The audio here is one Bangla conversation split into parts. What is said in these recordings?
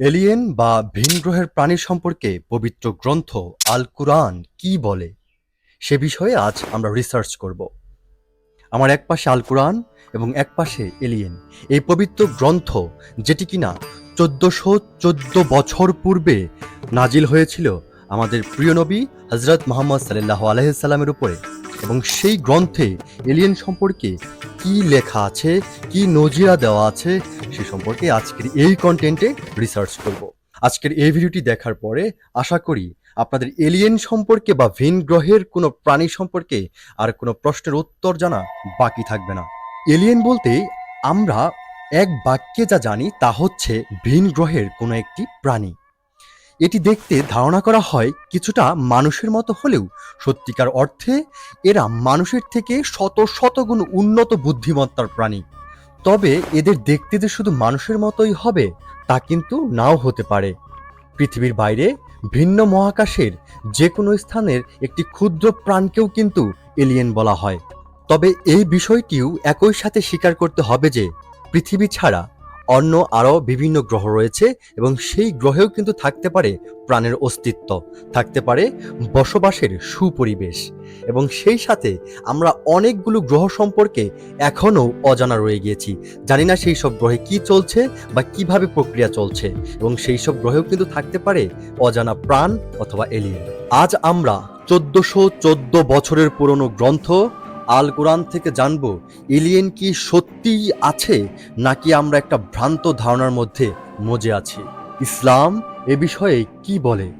এলিয়েন বা ভিন গ্রহের প্রাণী সম্পর্কে পবিত্র গ্রন্থ আল কুরআন কি বলে? সে বিষয়ে আজ আমরা রিসার্চ করব। আমার এক পাশে আল কুরআন এবং এক পাশে এলিয়েন। এই পবিত্র গ্রন্থ, যেটি কিনা চোদ্দশো চোদ্দ বছর পূর্বে নাজিল হয়েছিল আমাদের প্রিয় নবী হজরত মোহাম্মদ সাল্লাহ আলহিসাল্লামের উপরে এবং সেই গ্রন্থে এলিয়েন সম্পর্কে কি লেখা আছে, কি নজিরা দেওয়া আছে, সে সম্পর্কে আজকের এই কন্টেন্টে রিসার্চ করব। আজকের এই ভিডিওটি দেখার পরে আশা করি আপনাদের এলিয়েন সম্পর্কে বা ভিন গ্রহের কোনো প্রাণী সম্পর্কে আর কোনো প্রশ্নের উত্তর জানা বাকি থাকবে না। এলিয়েন বলতে আমরা এক বাক্যে যা জানি তা হচ্ছে ভিন গ্রহের কোনো একটি প্রাণী। এটি দেখতে ধারণা করা হয় কিছুটা মানুষের মতো হলেও সত্যিকার অর্থে এরা মানুষের থেকে শত শত গুণ উন্নত বুদ্ধিমত্তার প্রাণী। তবে এদের দেখতে যে শুধু মানুষের মতোই হবে, তা কিন্তু নাও হতে পারে। পৃথিবীর বাইরে ভিন্ন মহাকাশের যে কোনো স্থানের একটি ক্ষুদ্র প্রাণকেও কিন্তু এলিয়েন বলা হয়। তবে এই বিষয়টিও একই সাথে স্বীকার করতে হবে যে, পৃথিবী ছাড়া অন্য আরও বিভিন্ন গ্রহ রয়েছে এবং সেই গ্রহেও কিন্তু থাকতে পারে প্রাণের অস্তিত্ব, থাকতে পারে বসবাসের সুপরিবেশ। এবং সেই সাথে আমরা অনেকগুলো গ্রহ সম্পর্কে এখনও অজানা রয়ে গিয়েছি। জানি না সেই সব গ্রহে কি চলছে বা কীভাবে প্রক্রিয়া চলছে এবং সেই সব গ্রহেও কিন্তু থাকতে পারে অজানা প্রাণ অথবা এলিয়েন আজ আমরা চোদ্দশো চোদ্দ বছরের পুরনো গ্রন্থ আল কোরআন থেকে জানব, এলিয়েন কি সত্যিই আছে, নাকি আমরা একটা ভ্রান্ত ধারণার মধ্যে মজে আছি? ইসলাম এ বিষয়ে কি বলে?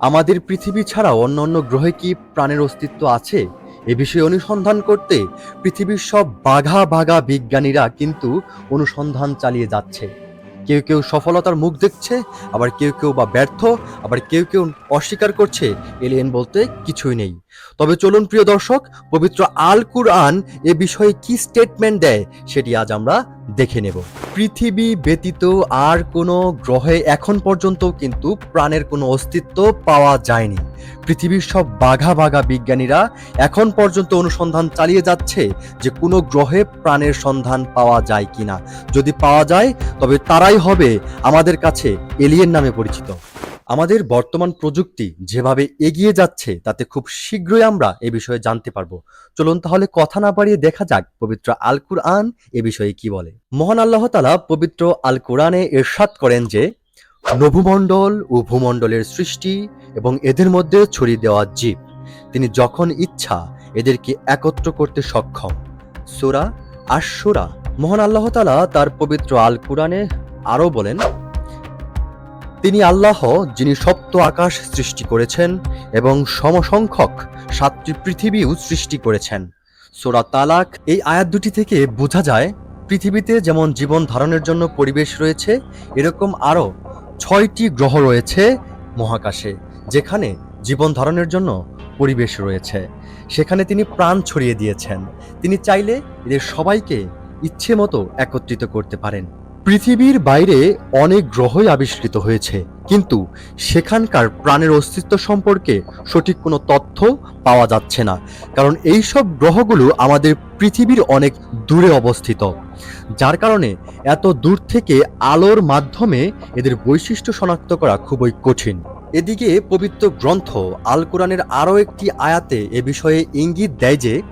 আমাদের পৃথিবী ছাড়া অন্য অন্য গ্রহে কি প্রাণের অস্তিত্ব আছে? এ বিষয়ে অনুসন্ধান করতে পৃথিবীর সব বাঘা বাঘা বিজ্ঞানীরা কিন্তু অনুসন্ধান চালিয়ে যাচ্ছে। কেউ কেউ সফলতার মুখ দেখছে, আবার কেউ কেউ বা ব্যর্থ, আবার কেউ কেউ অস্বীকার করছে, এলিয়েন বলতে কিছুই নেই। তবে চলুন প্রিয় দর্শক, পবিত্র আল কুরআন এ বিষয়ে কি স্টেটমেন্ট দেয় সেটি আজ আমরা দেখে নেব। পৃথিবী ব্যতীত আর কোনো গ্রহে এখন পর্যন্ত কিন্তু প্রাণের কোনো অস্তিত্ব পাওয়া যায়নি। পৃথিবীর সব বাঘা বাঘা বিজ্ঞানীরা এখন পর্যন্ত অনুসন্ধান চালিয়ে যাচ্ছে যে কোনো গ্রহে প্রাণের সন্ধান পাওয়া যায় কিনা। যদি পাওয়া যায়, তবে তারাই হবে আমাদের কাছে এলিয়েন নামে পরিচিত। আমাদের বর্তমান প্রযুক্তি যেভাবে এগিয়ে যাচ্ছে, তাতে খুব শীঘ্রই আমরা এ বিষয়ে জানতে পারব। চলুন তাহলে কথা না বাড়িয়ে দেখা যাক পবিত্র আল কুরআন এ বিষয়ে কি বলে। মহান আল্লাহ তালা পবিত্র আল কুরআনে এরশাদ করেন যে নভুমণ্ডল ও ভূমণ্ডলের সৃষ্টি এবং এদের মধ্যে ছড়িয়ে দেওয়া জীব। তিনি যখন ইচ্ছা এদেরকে একত্র করতে সক্ষম। সুরা আশুরা মহান আল্লাহ তালা তার পবিত্র আল কুরআনে আরও বলেন, তিনি আল্লাহ, যিনি সপ্ত আকাশ সৃষ্টি করেছেন এবং সমসংখ্যক সাতটি পৃথিবীও সৃষ্টি করেছেন। সোরা তালাক এই আয়াত দুটি থেকে বোঝা যায়, পৃথিবীতে যেমন জীবন ধারণের জন্য পরিবেশ রয়েছে, এরকম আরও ছয়টি গ্রহ রয়েছে মহাকাশে, যেখানে জীবন ধারণের জন্য পরিবেশ রয়েছে। সেখানে তিনি প্রাণ ছড়িয়ে দিয়েছেন। তিনি চাইলে এদের সবাইকে ইচ্ছে মতো একত্রিত করতে পারেন। পৃথিবীর বাইরে অনেক গ্রহই আবিষ্কৃত হয়েছে। কিন্তু সেখানকার প্রাণের অস্তিত্ব সম্পর্কে সঠিক কোনো তথ্য পাওয়া যাচ্ছে না। কারণ এই সব গ্রহগুলো আমাদের পৃথিবীর অনেক দূরে অবস্থিত। যার কারণে এত দূর থেকে আলোর মাধ্যমে এদের বৈশিষ্ট্য শনাক্ত করা খুবই কঠিন। এদিকে পবিত্র গ্রন্থ আল কোরআনের আরও একটি আয়াতে এ বিষয়ে ইঙ্গিত দেয় যে,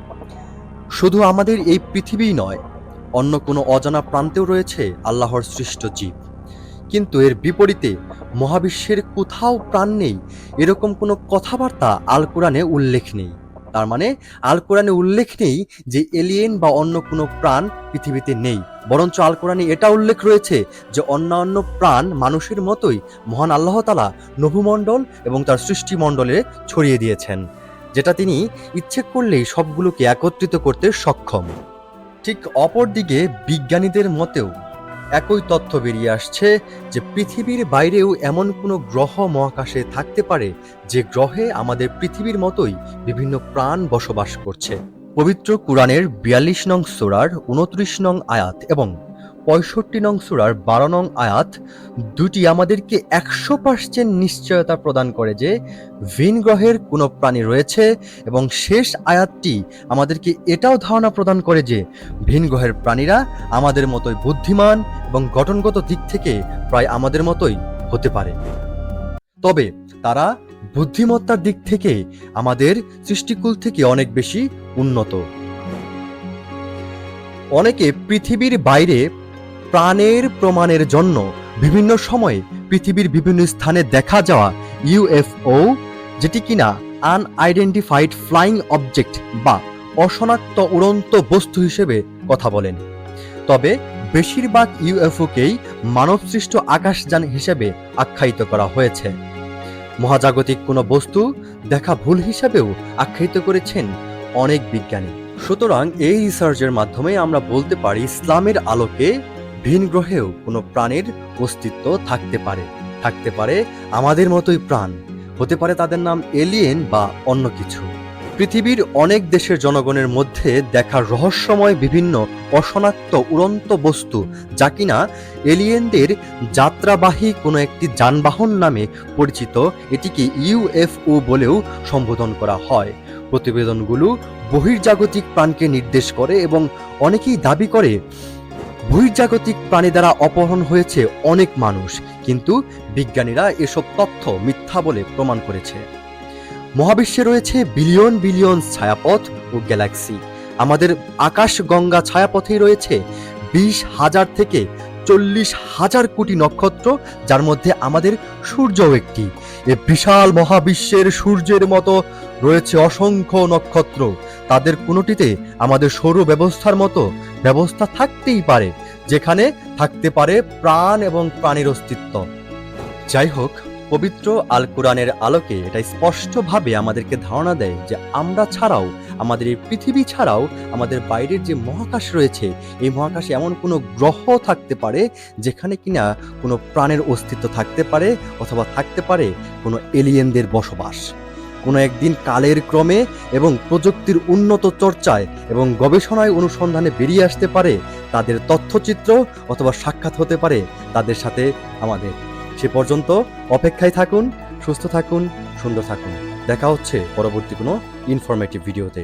শুধু আমাদের এই পৃথিবীই নয়, অন্য কোনো অজানা প্রান্তেও রয়েছে আল্লাহর সৃষ্ট জীব। কিন্তু এর বিপরীতে মহাবিশ্বের কোথাও প্রাণ নেই। এরকম কোনো কথাবার্তা আল কোরআনে উল্লেখ নেই। তার মানে আল কোরআনে উল্লেখ নেই যে এলিয়েন বা অন্য কোনো প্রাণ পৃথিবীতে নেই। বরঞ্চ আল কোরআনে এটা উল্লেখ রয়েছে যে অন্যান্য প্রাণ মানুষের মতোই মহান আল্লাহ তালা নভুমণ্ডল এবং তার সৃষ্টিমণ্ডলে ছড়িয়ে দিয়েছেন, যেটা তিনি ইচ্ছে করলেই সবগুলোকে একত্রিত করতে সক্ষম। ঠিক অপরদিকে বিজ্ঞানীদের মতেও একই তথ্য বেরিয়ে আসছে যে পৃথিবীর বাইরেও এমন কোনো গ্রহ মহাকাশে থাকতে পারে যে গ্রহে আমাদের পৃথিবীর মতোই বিভিন্ন প্রাণ বসবাস করছে। পবিত্র কুরআনের বিয়াল্লিশ নং সোরার উনত্রিশ নং আয়াত এবং পঁয়ষট্টি নং সুরার বারো নং আয়াত দুটি আমাদেরকে একশো পার্সেন্ট নিশ্চয়তা প্রদান করে যে ভিন গ্রহের কোনো প্রাণী রয়েছে এবং শেষ আয়াতটি আমাদেরকে এটাও ধারণা প্রদান করে যে ভিন গ্রহের প্রাণীরা আমাদের মতোই বুদ্ধিমান এবং গঠনগত দিক থেকে প্রায় আমাদের মতোই হতে পারে। তবে তারা বুদ্ধিমত্তার দিক থেকে আমাদের সৃষ্টিকুল থেকে অনেক বেশি উন্নত। অনেকে পৃথিবীর বাইরে প্রাণের প্রমাণের জন্য বিভিন্ন সময়ে পৃথিবীর বিভিন্ন স্থানে দেখা যাওয়া ইউএফও যেটি কিনা আনআইডেন্টিফাইড ফ্লাইং অবজেক্ট বা অশনাক্ত উড়ন্ত বস্তু হিসেবে কথা বলেন। তবে বেশিরভাগ ইউএফওকেই মানবসৃষ্ট আকাশযান হিসেবে আখ্যায়িত করা হয়েছে। মহাজাগতিক কোনো বস্তু দেখা ভুল হিসাবেও আখ্যায়িত করেছেন অনেক বিজ্ঞানী। সুতরাং এই রিসার্চের মাধ্যমে আমরা বলতে পারি ইসলামের আলোকে ভিন গ্রহেও কোনো প্রাণের অস্তিত্ব থাকতে পারে থাকতে পারে আমাদের মতোই প্রাণ। হতে পারে তাদের নাম এলিয়েন বা অন্য কিছু। পৃথিবীর অনেক দেশের জনগণের মধ্যে দেখা রহস্যময় বিভিন্ন অসনাক্ত উড়ন্ত বস্তু যা কিনা এলিয়েনদের যাত্রাবাহী কোনো একটি যানবাহন নামে পরিচিত, এটিকে ইউএফও বলেও সম্বোধন করা হয়। প্রতিবেদনগুলো বহির্জাগতিক প্রাণকে নির্দেশ করে এবং অনেকেই দাবি করে বহির্জাগতিক প্রাণী দ্বারা অপহরণ হয়েছে অনেক মানুষ, কিন্তু বিজ্ঞানীরা এসব তথ্য মিথ্যা বলে প্রমাণ করেছে। মহাবিশ্বে রয়েছে বিলিয়ন বিলিয়ন ছায়াপথ ও গ্যালাক্সি। আমাদের আকাশ গঙ্গা ছায়াপথেই রয়েছে বিশ হাজার থেকে চল্লিশ হাজার কোটি নক্ষত্র, যার মধ্যে আমাদের সূর্যও একটি। এ বিশাল মহাবিশ্বের সূর্যের মতো রয়েছে অসংখ্য নক্ষত্র। তাদের কোনোটিতে আমাদের সৌর ব্যবস্থার মতো ব্যবস্থা থাকতেই পারে, যেখানে থাকতে পারে প্রাণ এবং প্রাণীর অস্তিত্ব। যাই হোক, পবিত্র আল কোরআনের আলোকে এটা স্পষ্টভাবে আমাদেরকে ধারণা দেয় যে আমরা ছাড়াও, আমাদের এই পৃথিবী ছাড়াও আমাদের বাইরের যে মহাকাশ রয়েছে, এই মহাকাশে এমন কোনো গ্রহ থাকতে পারে যেখানে কিনা কোনো প্রাণের অস্তিত্ব থাকতে পারে অথবা থাকতে পারে কোনো এলিয়েনদের বসবাস। কোনো একদিন কালের ক্রমে এবং প্রযুক্তির উন্নত চর্চায় এবং গবেষণায় অনুসন্ধানে বেরিয়ে আসতে পারে তাদের তথ্যচিত্র অথবা সাক্ষাৎ হতে পারে তাদের সাথে আমাদের। সে পর্যন্ত অপেক্ষায় থাকুন, সুস্থ থাকুন, সুন্দর থাকুন। দেখা হচ্ছে পরবর্তী কোনো ইনফরমেটিভ ভিডিওতে